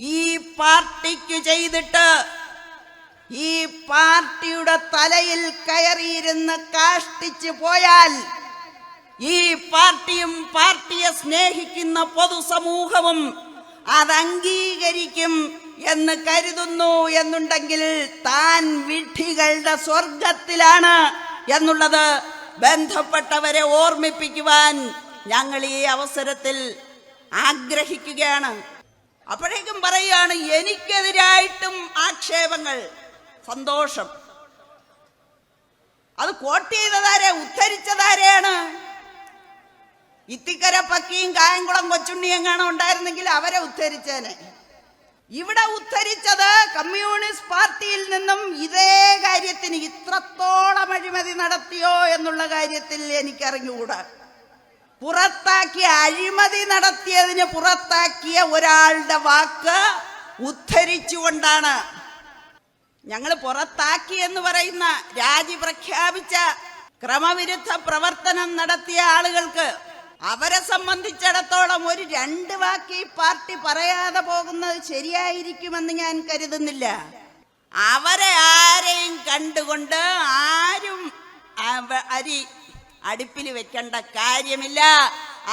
ഈ പാർട്ടിക്ക് ചെയ്തിട്ട് ഈ പാർട്ടിയുടെ തലയിൽ കയറിയിരുന്ന് കാഷ്ടിച്ചു പോയാൽ ഈ പാർട്ടിയും പാർട്ടിയെ സ്നേഹിക്കുന്ന പൊതുസമൂഹവും അത് അംഗീകരിക്കും എന്ന് കരുതുന്നു എന്നുണ്ടെങ്കിൽ താൻ വിഡ്ഢികളുടെ സ്വർഗത്തിലാണ് എന്നുള്ളത് ബന്ധപ്പെട്ടവരെ ഓർമ്മിപ്പിക്കുവാൻ ഞങ്ങൾ ഈ അവസരത്തിൽ ആഗ്രഹിക്കുകയാണ്. അപ്പോഴേക്കും പറയുകയാണ് എനിക്കെതിരായിട്ടും ആക്ഷേപങ്ങൾ. സന്തോഷം. അത് കോട്ട് ചെയ്തതാരെ ഉദ്ധരിച്ചതാരെയാണ്? ഇത്തിക്കര പക്കിയും കായംകുളം കൊച്ചുണ്ണിയും കാണാൻ ഉണ്ടായിരുന്നെങ്കിൽ അവരെ ഉദ്ധരിച്ചേനെ. ഇവിടെ ഉദ്ധരിച്ചത് കമ്മ്യൂണിസ്റ്റ് പാർട്ടിയിൽ നിന്നും ഇതേ കാര്യത്തിന് ഇത്രത്തോളം അഴിമതി നടത്തിയോ എന്നുള്ള കാര്യത്തിൽ എനിക്കറിഞ്ഞുകൂടാ. പുറത്താക്കിയ അഴിമതി നടത്തിയതിന് പുറത്താക്കിയ ഒരാളുടെ വാക്ക് ഉദ്ധരിച്ചുകൊണ്ടാണ്. ഞങ്ങൾ പുറത്താക്കി എന്ന് പറയുന്ന രാജി പ്രഖ്യാപിച്ച ക്രമവിരുദ്ധ പ്രവർത്തനം നടത്തിയ ആളുകൾക്ക് അവരെ സംബന്ധിച്ചിടത്തോളം ഒരു രണ്ട് വാക്ക് ഈ പാർട്ടി പറയാതെ പോകുന്നത് ശരിയായിരിക്കുമെന്ന് ഞാൻ കരുതുന്നില്ല. അവരെ ആരെയും കണ്ടുകൊണ്ട് ആരും അരി അടുപ്പിൽ വെക്കേണ്ട കാര്യമില്ല.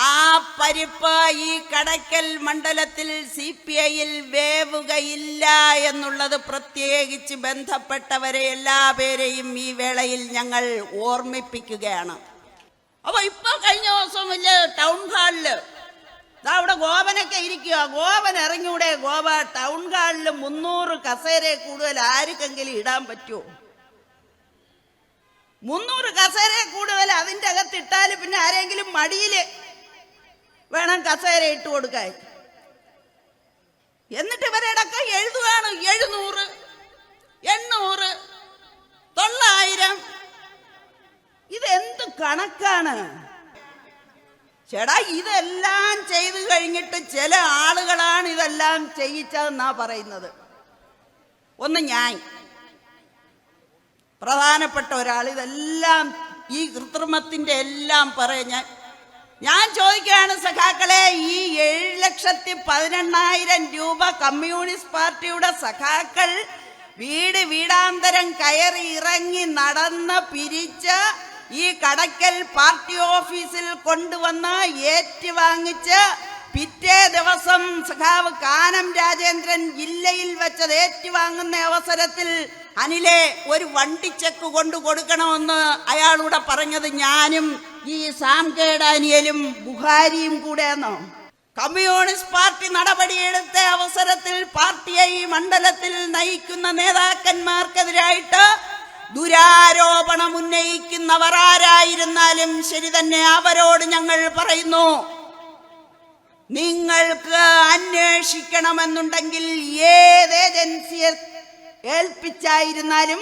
ആ പരിപ്പ് ഈ കടയ്ക്കൽ മണ്ഡലത്തിൽ സി പി ഐയിൽ വേവുകയില്ല എന്നുള്ളത് പ്രത്യേകിച്ച് ബന്ധപ്പെട്ടവരെ എല്ലാ പേരെയും ഈ വേളയിൽ ഞങ്ങൾ ഓർമ്മിപ്പിക്കുകയാണ്. അപ്പൊ ഇപ്പൊ കഴിഞ്ഞ ദിവസം വലിയ ടൗൺ ഹാളിൽ അവിടെ ഗോപനൊക്കെ ഇരിക്കുക ഗോപൻ ഇറങ്ങിയൂടെ ഗോപ ടൗൺ ഹാളിൽ മുന്നൂറ് കസേരയെ കൂടുതൽ ആർക്കെങ്കിലും ഇടാൻ പറ്റുമോ മുന്നൂറ് കസേര കൂടുതൽ അതിന്റെ അകത്ത് ഇട്ടാൽ പിന്നെ ആരെങ്കിലും മടിയിൽ വേണം കസേര ഇട്ട് കൊടുക്കാൻ. എന്നിട്ട് ഇവരടക്കം എഴുതുകയാണ് എഴുന്നൂറ് എണ്ണൂറ് തൊള്ളായിരം. ഇതെന്ത് കണക്കാണ്? ചേടാ ഇതെല്ലാം ചെയ്തു കഴിഞ്ഞിട്ട് ചില ആളുകളാണ് ഇതെല്ലാം ചെയ്യിച്ചതെന്നാ പറയുന്നത്. ഒന്ന് ഞാൻ പ്രധാനപ്പെട്ട ഒരാൾ ഇതെല്ലാം ഈ കൃത്രിമത്തിന്റെ എല്ലാം പറയാൻ ഞാൻ ഞാൻ ചോദിക്കുകയാണ് സഖാക്കളെ ഈ ഏഴ് ലക്ഷത്തി പതിനെണ്ണായിരം രൂപ കമ്മ്യൂണിസ്റ്റ് പാർട്ടിയുടെ സഖാക്കൾ വീട് വീടാന്തരം കയറി ഇറങ്ങി നടന്ന് പിരിച്ച് ഈ കടക്കൽ പാർട്ടി ഓഫീസിൽ കൊണ്ടുവന്ന് ഏറ്റുവാങ്ങിച്ച് പിറ്റേ ദിവസം സഖാവ് കാനം രാജേന്ദ്രൻ ജില്ലയിൽ വെച്ചത് ഏറ്റുവാങ്ങുന്ന അവസരത്തിൽ അനിലെ ഒരു വണ്ടിച്ചെക്ക് കൊണ്ടു കൊടുക്കണമെന്ന് അയാളൂടെ പറഞ്ഞത് ഞാനും ഈ സാം കേടാനിയലും ബുഹാരിയും കൂടെയാണോ. കമ്മ്യൂണിസ്റ്റ് പാർട്ടി നടപടിയെടുത്ത അവസരത്തിൽ പാർട്ടിയെ ഈ മണ്ഡലത്തിൽ നയിക്കുന്ന നേതാക്കന്മാർക്കെതിരായിട്ട് ദുരാരോപണം ഉന്നയിക്കുന്നവർ ആരായിരുന്നാലും ശരി തന്നെ അവരോട് ഞങ്ങൾ പറയുന്നു. നിങ്ങൾക്ക് അന്വേഷിക്കണമെന്നുണ്ടെങ്കിൽ ഏത് ഏജൻസിയെ ഏൽപ്പിച്ചായിരുന്നാലും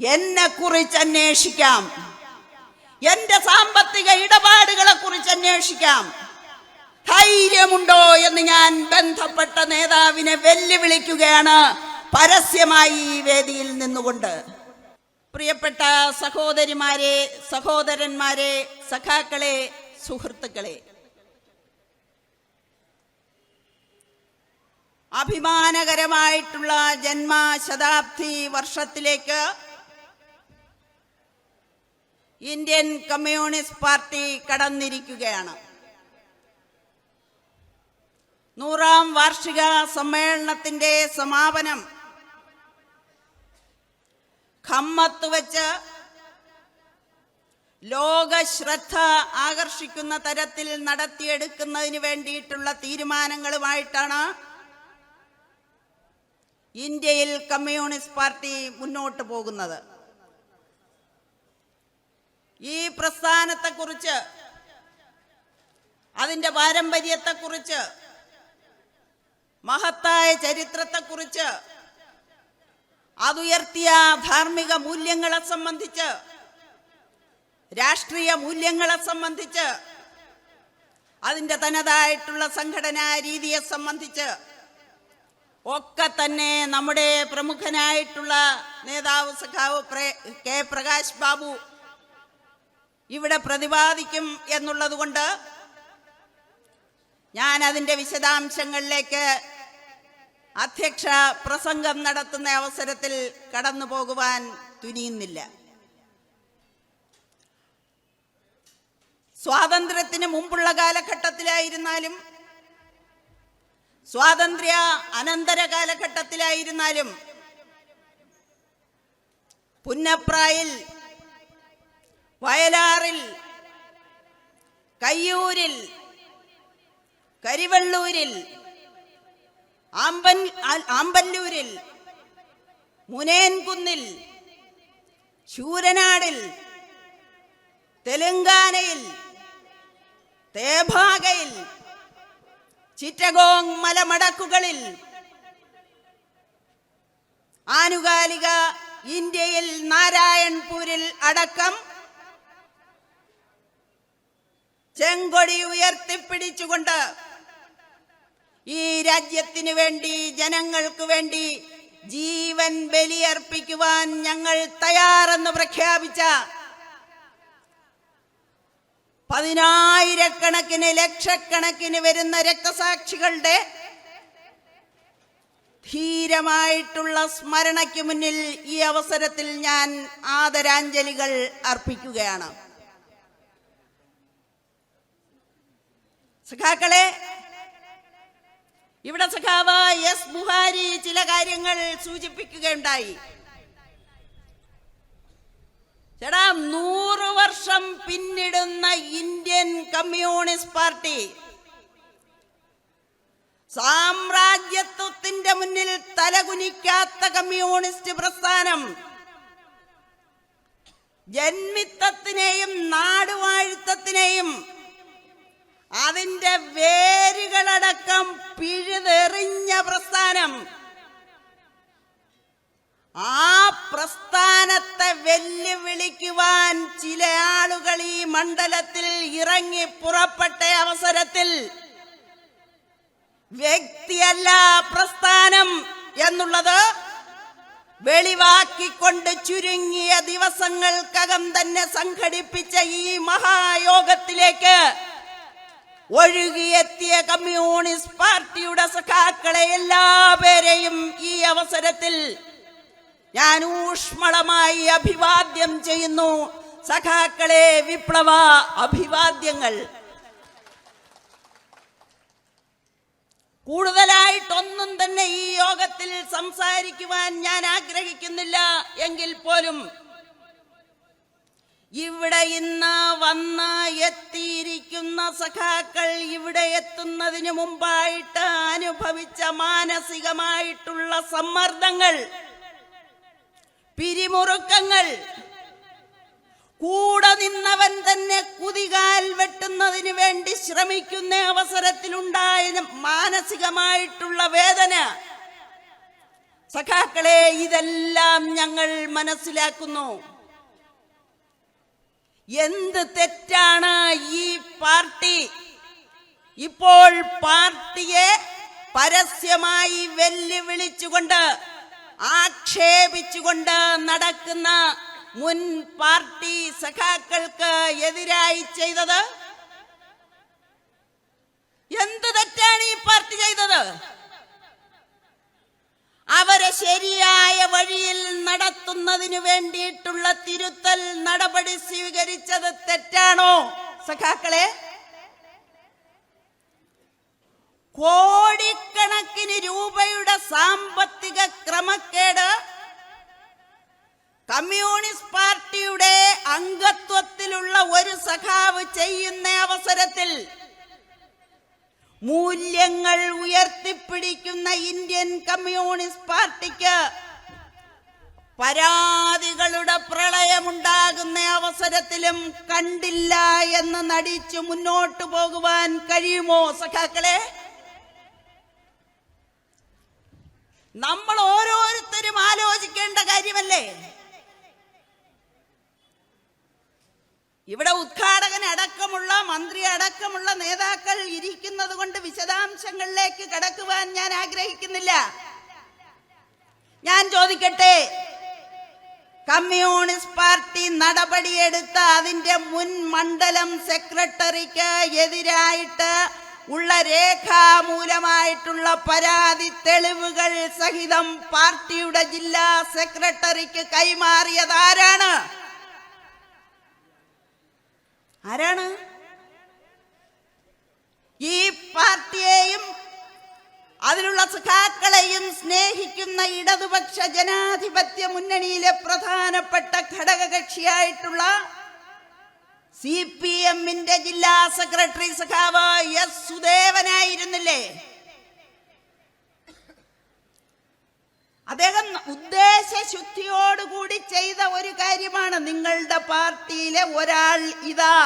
എന്നെ കുറിച്ച് അന്വേഷിക്കാം. എന്റെ സാമ്പത്തിക ഇടപാടുകളെ കുറിച്ച് അന്വേഷിക്കാം. ധൈര്യമുണ്ടോ എന്ന് ഞാൻ ബന്ധപ്പെട്ട നേതാവിനെ വെല്ലുവിളിക്കുകയാണ് പരസ്യമായി ഈ വേദിയിൽ നിന്നുകൊണ്ട്. പ്രിയപ്പെട്ട സഹോദരിമാരെ സഹോദരന്മാരെ സഖാക്കളെ സുഹൃത്തുക്കളെ അഭിമാനകരമായിട്ടുള്ള ജന്മശതാബ്ദി വർഷത്തിലേക്ക് ഇന്ത്യൻ കമ്മ്യൂണിസ്റ്റ് പാർട്ടി കടന്നിരിക്കുകയാണ്. നൂറാം വാർഷിക സമ്മേളനത്തിന്റെ സമാപനം ഖമ്മത്ത് വച്ച് ലോകശ്രദ്ധ ആകർഷിക്കുന്ന തരത്തിൽ നടത്തിയെടുക്കുന്നതിന് വേണ്ടിയിട്ടുള്ള തീരുമാനങ്ങളുമായിട്ടാണ് ഇന്ത്യയിൽ കമ്മ്യൂണിസ്റ്റ് പാർട്ടി മുന്നോട്ട് പോകുന്നത്. ഈ പ്രസ്ഥാനത്തെക്കുറിച്ച് അതിന്റെ പാരമ്പര്യത്തെക്കുറിച്ച് മഹത്തായ ചരിത്രത്തെക്കുറിച്ച് അതുയർത്തിയ ധാർമ്മിക മൂല്യങ്ങളെ സംബന്ധിച്ച് രാഷ്ട്രീയ മൂല്യങ്ങളെ സംബന്ധിച്ച് അതിന്റെ തനതായിട്ടുള്ള സംഘടനാ രീതിയെ സംബന്ധിച്ച് ഒക്കെ തന്നെ നമ്മുടെ പ്രമുഖനായിട്ടുള്ള നേതാവ് സഖാവ് കെ പ്രകാശ് ബാബു ഇവിടെ പ്രതിപാദിക്കും എന്നുള്ളത് കൊണ്ട് ഞാൻ അതിന്റെ വിശദാംശങ്ങളിലേക്ക് അധ്യക്ഷ പ്രസംഗം നടത്തുന്ന അവസരത്തിൽ കടന്നു പോകുവാൻ തുനിയുന്നില്ല. സ്വാതന്ത്ര്യത്തിന് മുമ്പുള്ള കാലഘട്ടത്തിലായിരുന്നാലും സ്വാതന്ത്ര്യ അനന്തര കാലഘട്ടത്തിലായിരുന്നാലും പുന്നപ്രായിൽ വയലാറിൽ കയ്യൂരിൽ കരിവള്ളൂരിൽ ആമ്പൻ ആമ്പല്ലൂരിൽ മുനേൻകുന്നിൽ ശൂരനാടിൽ തെലുങ്കാനയിൽ തേഭാഗയിൽ ചിറ്റഗോങ് മലമടക്കുകളിൽ ആനുകാലിക ഇന്ത്യയിൽ നാരായൺപൂരിൽ അടക്കം ചെങ്കൊടി ഉയർത്തിപ്പിടിച്ചുകൊണ്ട് ഈ രാജ്യത്തിന് വേണ്ടി ജനങ്ങൾക്ക് വേണ്ടി ജീവൻ ബലിയർപ്പിക്കുവാൻ ഞങ്ങൾ തയ്യാറെന്ന് പ്രഖ്യാപിച്ച പതിനായിരക്കണക്കിന് ലക്ഷക്കണക്കിന് വരുന്ന രക്തസാക്ഷികളുടെ ധീരമായിട്ടുള്ള സ്മരണയ്ക്ക് മുന്നിൽ ഈ അവസരത്തിൽ ഞാൻ ആദരാഞ്ജലികൾ അർപ്പിക്കുകയാണ്. സഖാക്കളെ ഇവിടെ സഖാവ് എസ് ബുഹാരി ചില കാര്യങ്ങൾ സൂചിപ്പിക്കുകയുണ്ടായി. ചേടാ നൂറ് വർഷം പിന്നിടുന്ന ഇന്ത്യൻ കമ്മ്യൂണിസ്റ്റ് പാർട്ടി സാമ്രാജ്യത്വത്തിന്റെ മുന്നിൽ തലകുനിക്കാത്ത കമ്മ്യൂണിസ്റ്റ് പ്രസ്ഥാനം ജന്മിത്തത്തിനെയും നാടുവാഴിത്തത്തിനെയും അതിന്റെ വേരുകളടക്കം പിഴുതെറിഞ്ഞ പ്രസ്ഥാനം ആ പ്രസ്ഥാനത്തെ വെല്ലുവിളിക്കുവാൻ ചില ആളുകൾ ഈ മണ്ഡലത്തിൽ ഇറങ്ങി പുറപ്പെട്ട അവസരത്തിൽ വ്യക്തിയല്ല പ്രസ്ഥാനം എന്നുള്ളത് വെളിവാക്കിക്കൊണ്ട് ചുരുങ്ങിയ ദിവസങ്ങൾക്കകം തന്നെ സംഘടിപ്പിച്ച ഈ മഹായോഗത്തിലേക്ക് ഒഴുകിയെത്തിയ കമ്മ്യൂണിസ്റ്റ് പാർട്ടിയുടെ സഖാക്കളെ എല്ലാ പേരെയും ഈ അവസരത്തിൽ ഞാൻ ഊഷ്മളമായി അഭിവാദ്യം ചെയ്യുന്നു. സഖാക്കളെ വിപ്ലവ അഭിവാദ്യങ്ങൾ. കൂടുതലായിട്ടൊന്നും തന്നെ ഈ യോഗത്തിൽ സംസാരിക്കുവാൻ ഞാൻ ആഗ്രഹിക്കുന്നില്ല. എങ്കിൽ പോലും ഇവിടെ ഇന്ന് വന്ന് എത്തിയിരിക്കുന്ന സഖാക്കൾ ഇവിടെ എത്തുന്നതിന് മുമ്പായിട്ട് അനുഭവിച്ച മാനസികമായിട്ടുള്ള സമ്മർദ്ദങ്ങൾ പിരിമുറുക്കങ്ങൾ. കൂടെ നിന്നവൻ തന്നെ കുതികാൽ വെട്ടുന്നതിന് വേണ്ടി ശ്രമിക്കുന്ന അവസരത്തിലുണ്ടായ മാനസികമായിട്ടുള്ള വേദന. സഖാക്കളെ ഇതെല്ലാം ഞങ്ങൾ മനസ്സിലാക്കുന്നു. എന്ത് തെറ്റാണ് ഈ പാർട്ടി? ഇപ്പോൾ പാർട്ടിയെ പരസ്യമായി വെല്ലുവിളിച്ചുകൊണ്ട് ആക്ഷേപിച്ചുകൊണ്ട് നടക്കുന്ന മുൻ പാർട്ടി സഖാക്കൾക്ക് എതിരായി ചെയ്തത്? എന്ത് തെറ്റാണ് ഈ പാർട്ടി ചെയ്തത്? അവരെ ശരിയായ വഴിയിൽ നടത്തുന്നതിന് വേണ്ടിയിട്ടുള്ള തിരുത്തൽ നടപടി സ്വീകരിച്ചത് തെറ്റാണോ സഖാക്കളെ? കോടിക്കണക്കിന് രൂപയുടെ സാമ്പത്തിക ക്രമക്കേട് കമ്മ്യൂണിസ്റ്റ് പാർട്ടിയുടെ അംഗത്വത്തിലുള്ള ഒരു സഖാവ് ചെയ്യുന്ന അവസരത്തിൽ മൂല്യങ്ങൾ ഉയർത്തിപ്പിടിക്കുന്ന ഇന്ത്യൻ കമ്മ്യൂണിസ്റ്റ് പാർട്ടിക്ക് പരാതികളുടെ പ്രളയമുണ്ടാകുന്ന അവസരത്തിലും കണ്ടില്ല എന്ന് നടിച്ചു മുന്നോട്ടു പോകുവാൻ കഴിയുമോ സഖാക്കളെ? നമ്മൾ ഓരോരുത്തരും ആലോചിക്കേണ്ട കാര്യമല്ലേ? ഇവിടെ ഉദ്ഘാടകൻ അടക്കമുള്ള മന്ത്രി അടക്കമുള്ള നേതാക്കൾ ഇരിക്കുന്നത് കൊണ്ട് വിശദാംശങ്ങളിലേക്ക് കടക്കുവാൻ ഞാൻ ആഗ്രഹിക്കുന്നില്ല. ഞാൻ ചോദിക്കട്ടെ കമ്മ്യൂണിസ്റ്റ് പാർട്ടി നടപടിയെടുത്ത അതിന്റെ മുൻ മണ്ഡലം സെക്രട്ടറിക്ക് എതിരായിട്ട് ഉള്ള രേഖാമൂലമായിട്ടുള്ള പരാതി തെളിവുകൾ സഹിതം പാർട്ടിയുടെ ജില്ലാ സെക്രട്ടറിക്ക് കൈമാറിയത് ആരാണ്? ആരാണ്? ഈ പാർട്ടിയെയും അതിലുള്ള സഖാക്കളെയും സ്നേഹിക്കുന്ന ഇടതുപക്ഷ ജനാധിപത്യ മുന്നണിയിലെ പ്രധാനപ്പെട്ട ഘടകകക്ഷിയായിട്ടുള്ള സി പി എമ്മിന്റെ ജില്ലാ സെക്രട്ടറി സഖാവ് എസ് സുദേവനായിരുന്നില്ലേ? അദ്ദേഹം ഉദ്ദേശശുദ്ധിയോടുകൂടി ചെയ്ത ഒരു കാര്യമാണ്. നിങ്ങളുടെ പാർട്ടിയിലെ ഒരാൾ ഇതാ.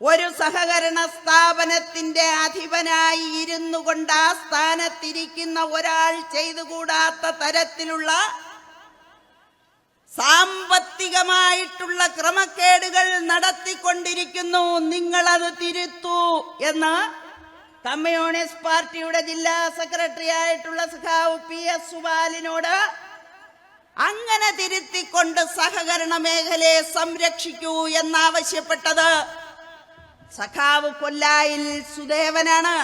ഒരു സഹകരണ സ്ഥാപനത്തിന്റെ അധിപനായി ഇരുന്നു കൊണ്ട് ആ സ്ഥാനത്തിരിക്കുന്ന ഒരാൾ ചെയ്തുകൂടാത്ത തരത്തിലുള്ള സാമ്പത്തികമായിട്ടുള്ള ക്രമക്കേടുകൾ നടത്തിക്കൊണ്ടിരിക്കുന്നു. നിങ്ങളത് തിരുത്തു എന്ന് കമ്മ്യൂണിസ്റ്റ് പാർട്ടിയുടെ ജില്ലാ സെക്രട്ടറി ആയിട്ടുള്ള സഖാവ് പി എസ് സുബാലിനോട് അങ്ങനെ തിരുത്തിക്കൊണ്ട് സഹകരണ മേഖലയെ സംരക്ഷിക്കൂ എന്നാവശ്യപ്പെട്ടത്. സഖാവ് കൊല്ലായിൽ സുദേവനാണ്.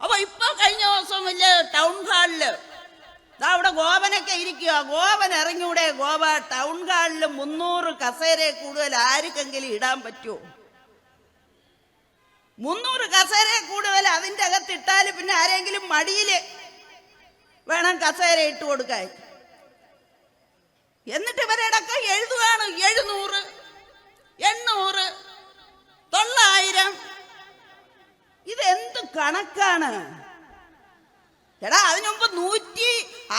അപ്പൊ ഇപ്പൊ കഴിഞ്ഞ ദിവസം വലിയ ടൗൺ ഹാളിൽ അവിടെ ഗോപനൊക്കെ ഇരിക്കുക ഗോപൻ ഇറങ്ങിയൂടെ ഗോപ ടൗൺ ഹാളിൽ മുന്നൂറ് കസേരയെ കൂടുതൽ ആർക്കെങ്കിലും ഇടാൻ പറ്റുമോ? മുന്നൂറ് കസേരയെ കൂടുതൽ അതിന്റെ അകത്ത് ഇട്ടാൽ പിന്നെ ആരെങ്കിലും മടിയിൽ വേണം കസേര ഇട്ട് കൊടുക്കാൻ. എന്നിട്ട് ഇവരടക്കം എഴുതുകയാണ് എഴുന്നൂറ് എണ്ണൂറ് തൊള്ളായിരം. എന്ത് കണക്കാണ്? എടാ അതിനു മുമ്പ് നൂറ്റി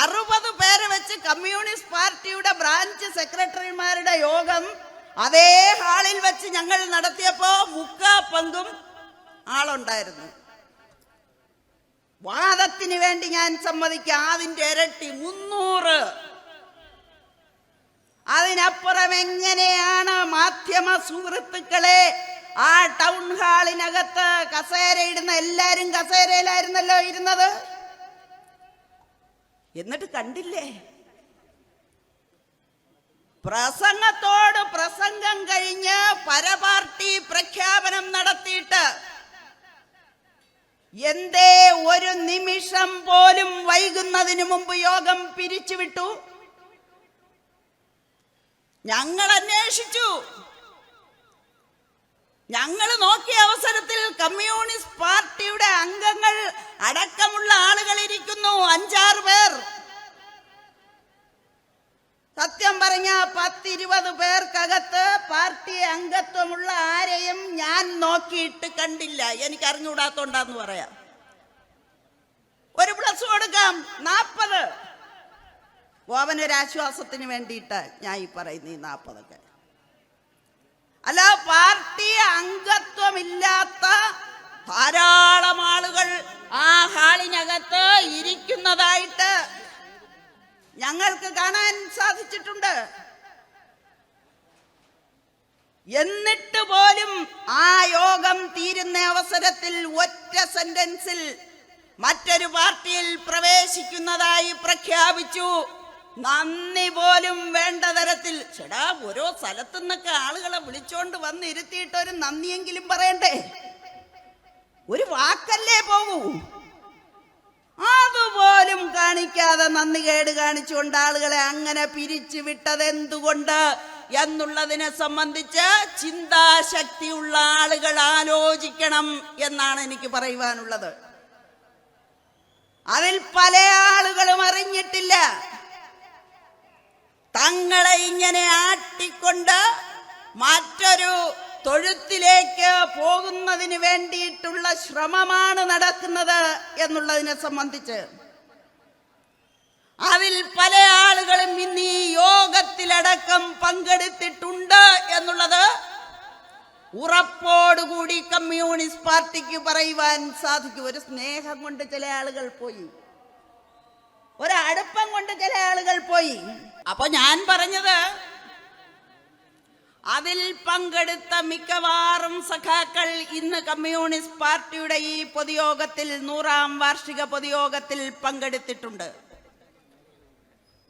അറുപത് പേരെ വെച്ച് കമ്മ്യൂണിസ്റ്റ് പാർട്ടിയുടെ ബ്രാഞ്ച് സെക്രട്ടറിമാരുടെ യോഗം അതേ ഹാളിൽ വെച്ച് ഞങ്ങൾ നടത്തിയപ്പോ മുക്കാ പങ്കും ആളുണ്ടായിരുന്നു. വാദത്തിന് വേണ്ടി ഞാൻ സമ്മതിക്കാം. അതിന്റെ ഇരട്ടി മുന്നൂറ്. അതിനപ്പുറം എങ്ങനെയാണ് മാധ്യമ സുഹൃത്തുക്കളെ ആ ടൗൺ ഹാളിനകത്ത് കസേര ഇടുന്ന എല്ലാരും കസേരയിലായിരുന്നല്ലോ ഇരുന്നത്? എന്നിട്ട് കണ്ടില്ലേ? പ്രസംഗത്തോട് പ്രസംഗം കഴിഞ്ഞ് പരപാർട്ടി പ്രഖ്യാപനം നടത്തിയിട്ട് എന്തേ ഒരു നിമിഷം പോലും വൈകുന്നതിന് മുമ്പ് യോഗം പിരിച്ചുവിട്ടു? ഞങ്ങൾ അന്വേഷിച്ചു. ഞങ്ങൾ നോക്കിയ അവസരത്തിൽ കമ്മ്യൂണിസ്റ്റ് പാർട്ടിയുടെ അംഗങ്ങൾ അടക്കമുള്ള ആളുകൾ ഇരിക്കുന്നു അഞ്ചാറ് പേർ. സത്യം പറഞ്ഞ പത്തിരുപത് പേർക്കകത്ത് പാർട്ടി അംഗത്വമുള്ള ആരെയും ഞാൻ നോക്കിയിട്ട് കണ്ടില്ല. എനിക്ക് അറിഞ്ഞുകൂടാത്തോണ്ടാന്ന് പറയാം. ഒരു പ്ലസ് കൊടുക്കാം നാൽപ്പത് ഓവനൊരാശ്വാസത്തിന് വേണ്ടിയിട്ട് ഞാൻ ഈ പറയുന്ന ഈ നാൽപ്പതൊക്കെ അല്ല പാർട്ടി അംഗത്വമില്ലാത്ത ധാരാളം ആളുകൾ ആ ഹാളിനകത്ത് ഇരിക്കുന്നതായിട്ട് ഞങ്ങൾക്ക് കാണാൻ സാധിച്ചിട്ടുണ്ട്. എന്നിട്ട് പോലും ആ യോഗം തീരുന്ന അവസരത്തിൽ ഒറ്റ സെന്റൻസിൽ മറ്റൊരു പാർട്ടിയിൽ പ്രവേശിക്കുന്നതായി പ്രഖ്യാപിച്ചു. നന്ദി പോലും വേണ്ട തരത്തിൽ. ചേടാ ഓരോ സ്ഥലത്തു നിന്നൊക്കെ ആളുകളെ വിളിച്ചോണ്ട് വന്നിരുത്തിയിട്ട് ഒരു നന്ദിയെങ്കിലും പറയണ്ടേ? ഒരു വാക്കല്ലേ പോകൂ അതുപോലും കാണിക്കാതെ നന്ദി കേട് കാണിച്ചുകൊണ്ട് ആളുകളെ അങ്ങനെ പിരിച്ചു വിട്ടത് എന്തുകൊണ്ട് എന്നുള്ളതിനെ സംബന്ധിച്ച് ചിന്താശക്തിയുള്ള ആളുകൾ ആലോചിക്കണം എന്നാണ് എനിക്ക് പറയുവാനുള്ളത്. അതിൽ പല ആളുകളും അറിഞ്ഞിട്ടില്ല. തങ്ങളെ ഇങ്ങനെ ആട്ടിക്കൊണ്ട് മറ്റൊരു തൊഴുത്തിലേക്ക് പോകുന്നതിന് വേണ്ടിയിട്ടുള്ള ശ്രമമാണ് നടക്കുന്നത് എന്നുള്ളതിനെ സംബന്ധിച്ച്. അതിൽ പല ആളുകളും ഇന്ന് ഈ യോഗത്തിലടക്കം പങ്കെടുത്തിട്ടുണ്ട് എന്നുള്ളത് ഉറപ്പോടുകൂടി കമ്മ്യൂണിസ്റ്റ് പാർട്ടിക്ക് പറയുവാൻ സാധിക്കും. ഒരു സ്നേഹം കൊണ്ട് ചില ആളുകൾ പോയി. ഒരടുപ്പം കൊണ്ട് ചില ആളുകൾ പോയി. അപ്പൊ ഞാൻ പറഞ്ഞത് അതിൽ പങ്കെടുത്ത മിക്കവാറും സഖാക്കൾ ഇന്ന് കമ്മ്യൂണിസ്റ്റ് പാർട്ടിയുടെ ഈ പൊതുയോഗത്തിൽ നൂറാം വാർഷിക പൊതുയോഗത്തിൽ പങ്കെടുത്തിട്ടുണ്ട്.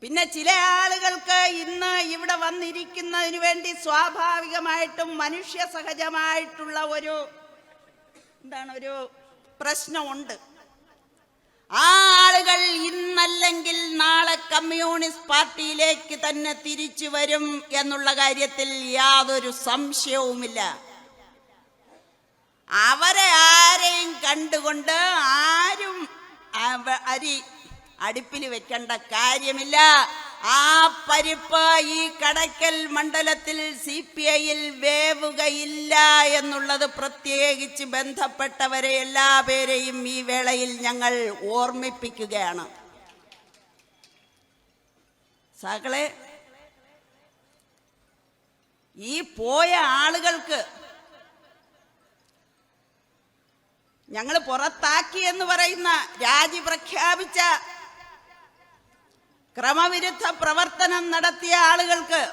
പിന്നെ ചില ആളുകൾക്ക് ഇന്ന് ഇവിടെ വന്നിരിക്കുന്നതിന് വേണ്ടി സ്വാഭാവികമായിട്ടും മനുഷ്യ സഹജമായിട്ടുള്ള ഒരു എന്താണ് ഒരു പ്രശ്നമുണ്ട്. ആ ആളുകൾ ഇന്നല്ലെങ്കിൽ നാളെ കമ്മ്യൂണിസ്റ്റ് പാർട്ടിയിലേക്ക് തന്നെ തിരിച്ചു വരും എന്നുള്ള കാര്യത്തിൽ യാതൊരു സംശയവുമില്ല. അവരെ ആരെയും കണ്ടുകൊണ്ട് ആരും അരി അടുപ്പിൽ വെക്കേണ്ട കാര്യമില്ല. ആ പരിപ്പ് ഈ കടക്കൽ മണ്ഡലത്തിൽ സി പി ഐയിൽ വേവുകയില്ല എന്നുള്ളത് പ്രത്യേകിച്ച് ബന്ധപ്പെട്ടവരെ എല്ലാ പേരെയും ഈ വേളയിൽ ഞങ്ങൾ ഓർമ്മിപ്പിക്കുകയാണ്. സകളെ ഈ പോയ ആളുകൾക്ക് ഞങ്ങൾ പുറത്താക്കി എന്ന് പറയുന്ന രാജി പ്രഖ്യാപിച്ച ക്രമവിരുദ്ധ പ്രവർത്തനം നടത്തിയ ആളുകൾക്ക്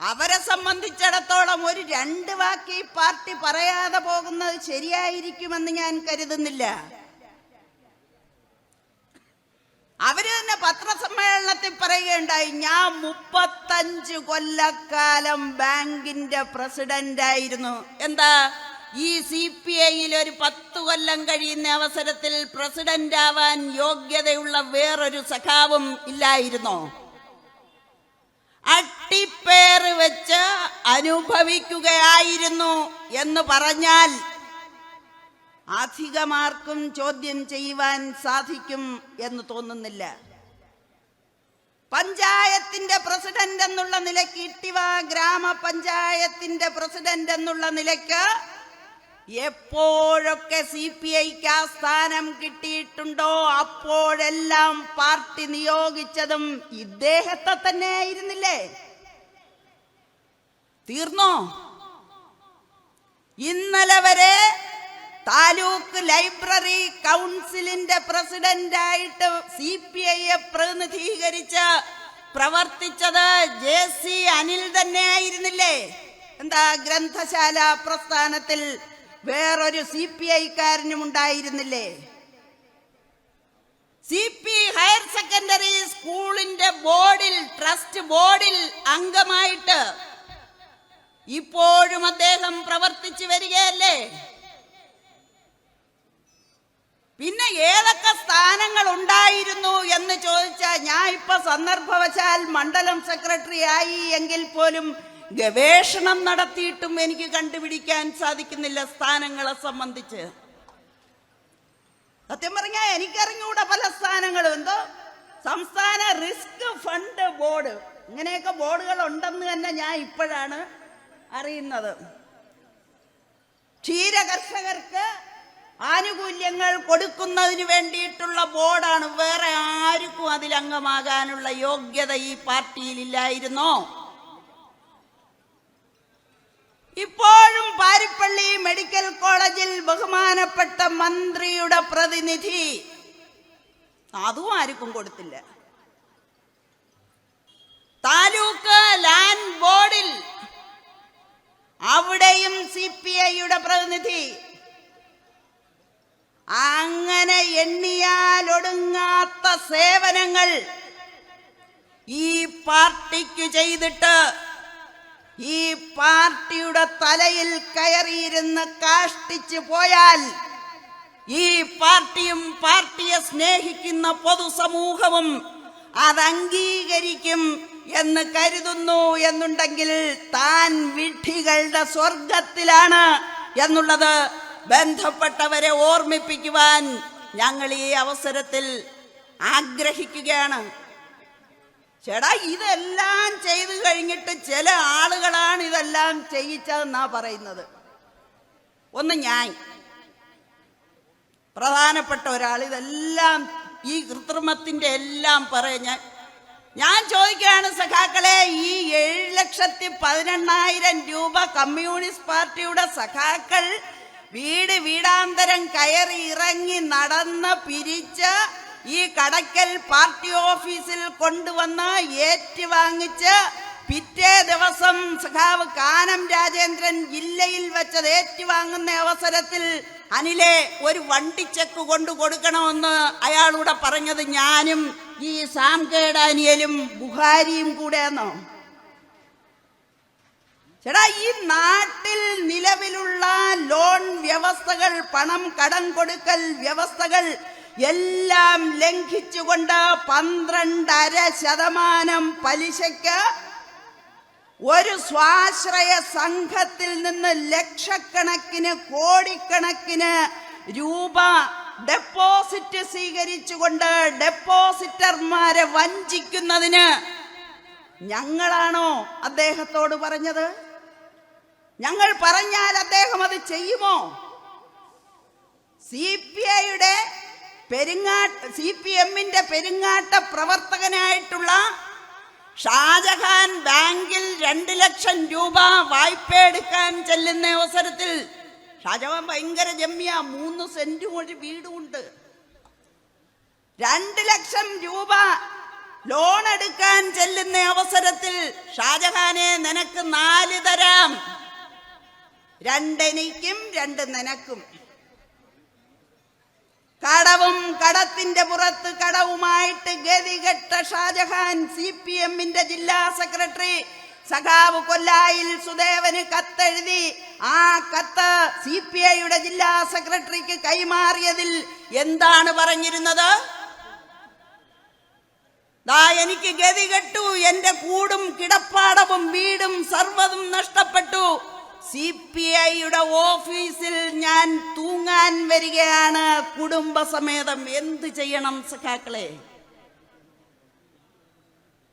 അവരെ സംബന്ധിച്ചിടത്തോളം ഒരു രണ്ട് വാക്ക് ഈ പാർട്ടി പറയാതെ പോകുന്നത് ശരിയായിരിക്കുമെന്ന് ഞാൻ കരുതുന്നില്ല. അവർ തന്നെ പത്രസമ്മേളനത്തിൽ പറയുകയുണ്ടായി ഞാൻ മുപ്പത്തഞ്ച് കൊല്ലക്കാലം ബാങ്കിന്റെ പ്രസിഡന്റ് ആയിരുന്നു എന്താ? ഈ സി പി ഐയിൽ ഒരു പത്തു കൊല്ലം കഴിയുന്ന അവസരത്തിൽ പ്രസിഡന്റ് ആവാൻ യോഗ്യതയുള്ള വേറൊരു സഖാവും ഇല്ലായിരുന്നോ. അട്ടിപ്പേറ് വെച്ച് അനുഭവിക്കുകയായിരുന്നു എന്ന് പറഞ്ഞാൽ അധികമാർക്കും ചോദ്യം ചെയ്യുവാൻ സാധിക്കും എന്ന് തോന്നുന്നില്ല. പഞ്ചായത്തിന്റെ പ്രസിഡന്റ് എന്നുള്ള നിലയ്ക്ക് ഇട്ടിവ ഗ്രാമപഞ്ചായത്തിന്റെ പ്രസിഡന്റ് എന്നുള്ള നിലയ്ക്ക് എപ്പോഴൊക്കെ സി പി ഐക്ക് ആ സ്ഥാനം കിട്ടിയിട്ടുണ്ടോ അപ്പോഴെല്ലാം പാർട്ടി നിയോഗിച്ചതും ഇദ്ദേഹത്തെ തന്നെ ആയിരുന്നില്ലേ? തീർന്നോ? ഇന്നലെ വരെ താലൂക്ക് ലൈബ്രറി കൗൺസിലിന്റെ പ്രസിഡന്റായിട്ട് സി പി ഐയെ പ്രതിനിധീകരിച്ച് പ്രവർത്തിച്ചത് ജെ സി അനിൽ തന്നെ ആയിരുന്നില്ലേ? എന്താ ഗ്രന്ഥശാല പ്രസ്ഥാനത്തിൽ വേറൊരു സി പി ഐക്കാരനും ഉണ്ടായിരുന്നില്ലേ? സി പി ഹയർ സെക്കൻഡറി സ്കൂളിന്റെ ബോർഡിൽ ട്രസ്റ്റ് ബോർഡിൽ അംഗമായിട്ട് ഇപ്പോഴും അദ്ദേഹം പ്രവർത്തിച്ചു വരികയല്ലേ? പിന്നെ ഏതൊക്കെ സ്ഥാനങ്ങൾ ഉണ്ടായിരുന്നു എന്ന് ചോദിച്ചാൽ ഞാൻ ഇപ്പൊ സന്ദർഭവശാൽ മണ്ഡലം സെക്രട്ടറി ആയി എങ്കിൽ പോലും ഗവേഷണം നടത്തിയിട്ടും എനിക്ക് കണ്ടുപിടിക്കാൻ സാധിക്കുന്നില്ല സ്ഥാനങ്ങളെ സംബന്ധിച്ച്. സത്യം പറഞ്ഞാൽ എനിക്കറിഞ്ഞൂടെ പല സ്ഥാനങ്ങളും. എന്തോ സംസ്ഥാന റിസ്ക് ഫണ്ട് ബോർഡ്. ഇങ്ങനെയൊക്കെ ബോർഡുകൾ ഉണ്ടെന്ന് തന്നെ ഞാൻ ഇപ്പോഴാണ് അറിയുന്നത്. ക്ഷീര കർഷകർക്ക് ആനുകൂല്യങ്ങൾ കൊടുക്കുന്നതിന് വേണ്ടിയിട്ടുള്ള ബോർഡാണ്. വേറെ ആർക്കും അതിലംഗമാകാനുള്ള യോഗ്യത ഈ പാർട്ടിയിലില്ലായിരുന്നോ ഇപ്പോഴും പാരിപ്പള്ളി മെഡിക്കൽ കോളേജിൽ ബഹുമാനപ്പെട്ട മന്ത്രിയുടെ പ്രതിനിധി. അതും ആർക്കും കൊടുത്തില്ല. താലൂക്ക് ലാൻഡ് ബോർഡിൽ അവിടെയും സി പി ഐയുടെ പ്രതിനിധി. അങ്ങനെ എണ്ണിയാൽ ഒടുങ്ങാത്ത സേവനങ്ങൾ ഈ പാർട്ടിക്ക് ചെയ്തിട്ട് ഈ പാർട്ടിയുടെ തലയിൽ കയറിയിരുന്ന് കാഷ്ടിച്ചു പോയാൽ ഈ പാർട്ടിയും പാർട്ടിയെ സ്നേഹിക്കുന്ന പൊതുസമൂഹവും അത് അംഗീകരിക്കും എന്ന് കരുതുന്നു എന്നുണ്ടെങ്കിൽ താൻ വിഡ്ഢികളുടെ സ്വർഗത്തിലാണ് എന്നുള്ളത് ബന്ധപ്പെട്ടവരെ ഓർമ്മിപ്പിക്കുവാൻ ഞങ്ങൾ ഈ അവസരത്തിൽ ആഗ്രഹിക്കുകയാണ്. ചേടാ ഇതെല്ലാം ചെയ്തു കഴിഞ്ഞിട്ട് ചില ആളുകളാണ് ഇതെല്ലാം ചെയ്യിച്ചതെന്നാ പറയുന്നത്. ഒന്ന് ഞാൻ. പ്രധാനപ്പെട്ട ഒരാൾ ഇതെല്ലാം ഈ കൃത്രിമത്തിന്റെ എല്ലാം പറയാൻ ഞാൻ ഞാൻ ചോദിക്കുകയാണ് സഖാക്കളെ ഈ ഏഴ് ലക്ഷത്തി പതിനെണ്ണായിരം രൂപ കമ്മ്യൂണിസ്റ്റ് പാർട്ടിയുടെ സഖാക്കൾ വീട് വീടാന്തരം കയറി ഇറങ്ങി നടന്ന് പിരിച്ച് ഈ കടക്കൽ പാർട്ടി ഓഫീസിൽ കൊണ്ടുവന്ന് ഏറ്റുവാങ്ങിച്ച് പിറ്റേ ദിവസം സഖാവ് കാനം രാജേന്ദ്രൻ ജില്ലയിൽ വെച്ചത് ഏറ്റുവാങ്ങുന്ന അവസരത്തിൽ അനിലെ ഒരു വണ്ടിച്ചെക്ക് കൊണ്ടു കൊടുക്കണമെന്ന് അയാളൂടെ പറഞ്ഞത് ഞാനും ഈ സാം കേടാനിയലും ബുഹാരിയും കൂടെയാണോ ചേടാ ഈ നാട്ടിൽ നിലവിലുള്ള ലോൺ വ്യവസ്ഥകൾ പണം കടം കൊടുക്കൽ വ്യവസ്ഥകൾ എല്ലാം ലംഘിച്ചുകൊണ്ട് പന്ത്രണ്ടര ശതമാനം പലിശയ്ക്ക് ഒരു സ്വാശ്രയ സംഘത്തിൽ നിന്ന് ലക്ഷക്കണക്കിന് കോടിക്കണക്കിന് രൂപ ഡെപ്പോസിറ്റ് സ്വീകരിച്ചുകൊണ്ട് ഡെപ്പോസിറ്റർമാരെ വഞ്ചിക്കുന്നതിന് ഞങ്ങളാണോ അദ്ദേഹത്തോട് പറഞ്ഞത്? ഞങ്ങൾ പറഞ്ഞാൽ അദ്ദേഹം അത് ചെയ്യുമോ? സി പി ഐയുടെ പെരുങ്ങാട്ട് സി പി എമ്മിന്റെ പെരുങ്ങാട്ട പ്രവർത്തകനായിട്ടുള്ള ഷാജഹാൻ ബാങ്കിൽ രണ്ട് ലക്ഷം രൂപ വായ്പ എടുക്കാൻ ചെല്ലുന്ന അവസരത്തിൽ ഷാജഹാൻ ഭയങ്കര ജമ്യ മൂന്ന് സെന്റും ഒരു വീടുമുണ്ട്. രണ്ട് ലക്ഷം രൂപ ലോൺ എടുക്കാൻ ചെല്ലുന്ന അവസരത്തിൽ ഷാജഹാനെ നിനക്ക് നാല് തരാം. രണ്ടെനിക്കും രണ്ട് നിനക്കും. കടവും കടത്തിന്റെ പുറത്ത് കടവുമായിട്ട് ഗതികെട്ട ഷാജഹാൻ സി പി എമ്മിന്റെ ജില്ലാ സെക്രട്ടറി സഖാവ് കൊല്ലായിൽ സുദേവന് കത്തെഴുതി. ആ കത്ത് സി പി ഐയുടെ ജില്ലാ സെക്രട്ടറിക്ക് കൈമാറിയതിൽ എന്താണ് പറഞ്ഞിരുന്നത്? ദാ എനിക്ക് ഗതി കെട്ടു എന്റെ കൂടും കിടപ്പാടവും വീടും സർവതും നഷ്ടപ്പെട്ടു. സി പി ഐയുടെ ഓഫീസിൽ ഞാൻ തൂങ്ങാൻ വരികയാണ് കുടുംബസമേതം. എന്ത് ചെയ്യണം സഖാക്കളെ?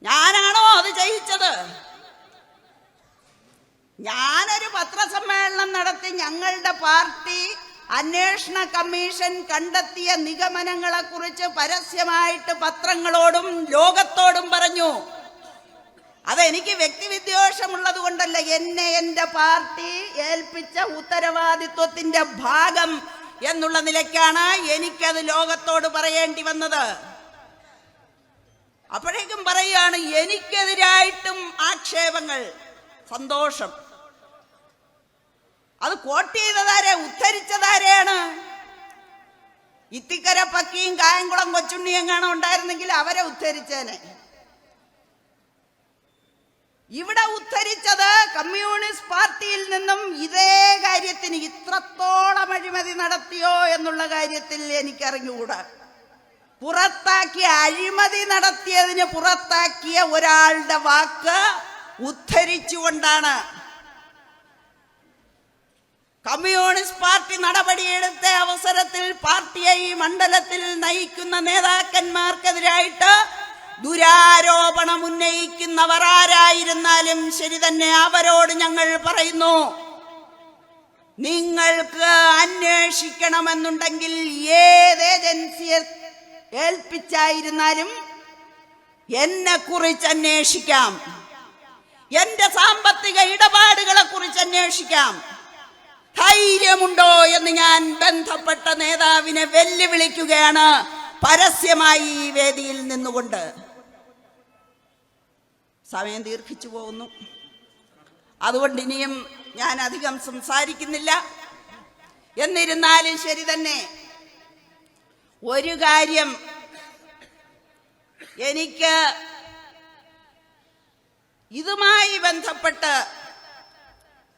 ഞാനാണോ അത് ചെയ്യിച്ചത്? ഞാനൊരു പത്രസമ്മേളനം നടത്തി ഞങ്ങളുടെ പാർട്ടി അന്വേഷണ കമ്മീഷൻ കണ്ടെത്തിയ നിഗമനങ്ങളെ കുറിച്ച് പരസ്യമായിട്ട് പത്രങ്ങളോടും ലോകത്തോടും പറഞ്ഞു. അതെനിക്ക് വ്യക്തിവിദ്വേഷമുള്ളത് കൊണ്ടല്ല. എന്നെ എന്റെ പാർട്ടി ഏൽപ്പിച്ച ഉത്തരവാദിത്വത്തിന്റെ ഭാഗം എന്നുള്ള നിലയ്ക്കാണ് എനിക്കത് ലോകത്തോട് പറയേണ്ടി വന്നത്. അപ്പോഴേക്കും പറയുകയാണ് എനിക്കെതിരായിട്ടും ആക്ഷേപങ്ങൾ. സന്തോഷം. അത് കോട്ട് ചെയ്തതാരെ ഉദ്ധരിച്ചതാരെയാണ്? ഇത്തിക്കര പക്കിയും കായംകുളം കൊച്ചുണ്ണിയും കാണാൻ ഉണ്ടായിരുന്നെങ്കിൽ അവരെ ഉദ്ധരിച്ചേനെ. ഇവിടെ ഉദ്ധരിച്ചത് കമ്മ്യൂണിസ്റ്റ് പാർട്ടിയിൽ നിന്നും ഇതേ കാര്യത്തിന് ഇത്രത്തോളം അഴിമതി നടത്തിയോ എന്നുള്ള കാര്യത്തിൽ എനിക്കറിഞ്ഞുകൂടാ. പുറത്താക്കിയ അഴിമതി നടത്തിയതിന് പുറത്താക്കിയ ഒരാളുടെ വാക്ക് ഉദ്ധരിച്ചുകൊണ്ടാണ്. കമ്മ്യൂണിസ്റ്റ് പാർട്ടി നടപടിയെടുത്ത അവസരത്തിൽ പാർട്ടിയെ ഈ മണ്ഡലത്തിൽ നയിക്കുന്ന നേതാക്കന്മാർക്കെതിരായിട്ട് ദുരാരോപണം ഉന്നയിക്കുന്നവർ ആരായിരുന്നാലും ശരി തന്നെ അവരോട് ഞങ്ങൾ പറയുന്നു. നിങ്ങൾക്ക് അന്വേഷിക്കണമെന്നുണ്ടെങ്കിൽ ഏത് ഏജൻസിയെ ഏൽപ്പിച്ചായിരുന്നാലും എന്നെ കുറിച്ച് അന്വേഷിക്കാം. എന്റെ സാമ്പത്തിക ഇടപാടുകളെ കുറിച്ച് അന്വേഷിക്കാം. ധൈര്യമുണ്ടോ എന്ന് ഞാൻ ബന്ധപ്പെട്ട നേതാവിനെ വെല്ലുവിളിക്കുകയാണ് പരസ്യമായി ഈ വേദിയിൽ നിന്നുകൊണ്ട്. സമയം ദീർഘിച്ചു പോകുന്നു. അതുകൊണ്ട് ഇനിയും ഞാൻ അധികം സംസാരിക്കുന്നില്ല. എന്നിരുന്നാലും ശരി തന്നെ ഒരു കാര്യം എനിക്ക് ഇതുമായി ബന്ധപ്പെട്ട്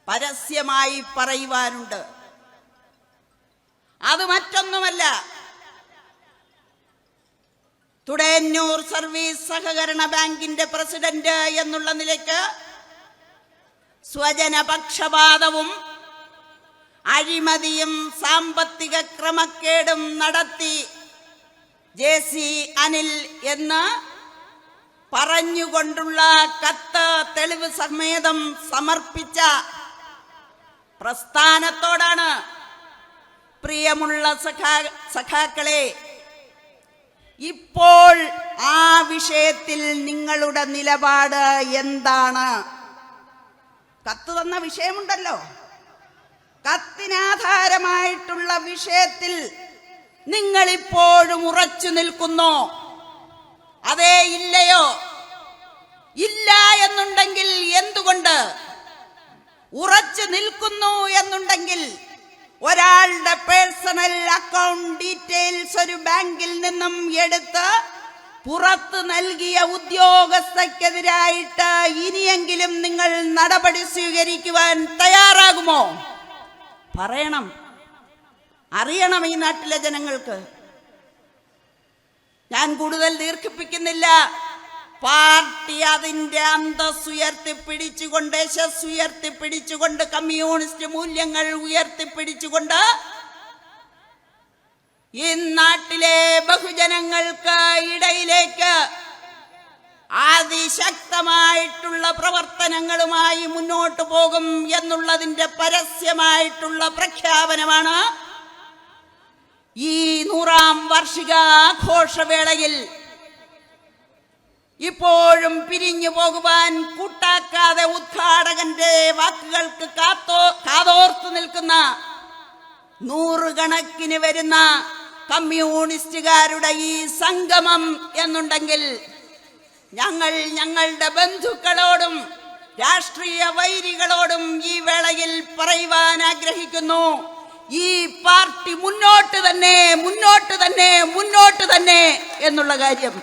പരസ്യമായി പറയുവാനുണ്ട്. അത് മറ്റൊന്നുമല്ല തുടയന്നൂർ സർവീസ് സഹകരണ ബാങ്കിന്റെ പ്രസിഡന്റ് എന്നുള്ള നിലയ്ക്ക് സ്വജനപക്ഷപാതവും അഴിമതിയും സാമ്പത്തിക ക്രമക്കേടും നടത്തി ജെ സി അനിൽ എന്ന് പറഞ്ഞുകൊണ്ടുള്ള കത്ത് തെളിവ് സമേതം സമർപ്പിച്ച പ്രസ്ഥാനത്തോടാണ് പ്രിയമുള്ള സഖാ സഖാക്കളെ ഇപ്പോൾ ആ വിഷയത്തിൽ നിങ്ങളുടെ നിലപാട് എന്താണ്? കത്ത് തന്ന വിഷയമുണ്ടല്ലോ. കത്തിനാധാരമായിട്ടുള്ള വിഷയത്തിൽ നിങ്ങൾ ഇപ്പോഴും ഉറച്ചു നിൽക്കുന്നു? അതേ ഇല്ലയോ? ഇല്ല എന്നുണ്ടെങ്കിൽ എന്തുകൊണ്ട്? ഉറച്ചു നിൽക്കുന്നു എന്നുണ്ടെങ്കിൽ ഒരാളുടെ പേഴ്സണൽ അക്കൗണ്ട് ഡീറ്റെയിൽസ് ഒരു ബാങ്കിൽ നിന്നും എടുത്ത് പുറത്ത് നൽകിയ ഉദ്യോഗസ്ഥക്കെതിരായിട്ട് ഇനിയെങ്കിലും നിങ്ങൾ നടപടി സ്വീകരിക്കുവാൻ തയ്യാറാകുമോ? പറയണം. അറിയണം ഈ നാട്ടിലെ ജനങ്ങൾക്ക്. ഞാൻ കൂടുതൽ ദീർഘിപ്പിക്കുന്നില്ല. പാർട്ടി അതിന്റെ അന്തസ് ഉയർത്തിപ്പിടിച്ചുകൊണ്ട് യശസ് ഉയർത്തിപ്പിടിച്ചുകൊണ്ട് കമ്മ്യൂണിസ്റ്റ് മൂല്യങ്ങൾ ഉയർത്തിപ്പിടിച്ചുകൊണ്ട് ഈ നാട്ടിലെ ബഹുജനങ്ങൾക്ക് ഇടയിലേക്ക് അതിശക്തമായിട്ടുള്ള പ്രവർത്തനങ്ങളുമായി മുന്നോട്ടു പോകും എന്നുള്ളതിന്റെ പരസ്യമായിട്ടുള്ള പ്രഖ്യാപനമാണ് ഈ നൂറാം വാർഷിക ആഘോഷവേളയിൽ ഇപ്പോഴും പിരിഞ്ഞു പോകുവാൻ കൂട്ടാക്കാതെ ഉദ്ഘാടകന്റെ വാക്കുകൾക്ക് കാത്തോ കാതോർത്തു നിൽക്കുന്ന നൂറുകണക്കിന് വരുന്ന കമ്മ്യൂണിസ്റ്റുകാരുടെ ഈ സംഗമം എന്നുണ്ടെങ്കിൽ ഞങ്ങൾ ഞങ്ങളുടെ ബന്ധുക്കളോടും രാഷ്ട്രീയ വൈരികളോടും ഈ വേളയിൽ പറയുവാൻ ആഗ്രഹിക്കുന്നു. ഈ പാർട്ടി മുന്നോട്ട് തന്നെ മുന്നോട്ട് തന്നെ മുന്നോട്ട് തന്നെ എന്നുള്ള കാര്യം.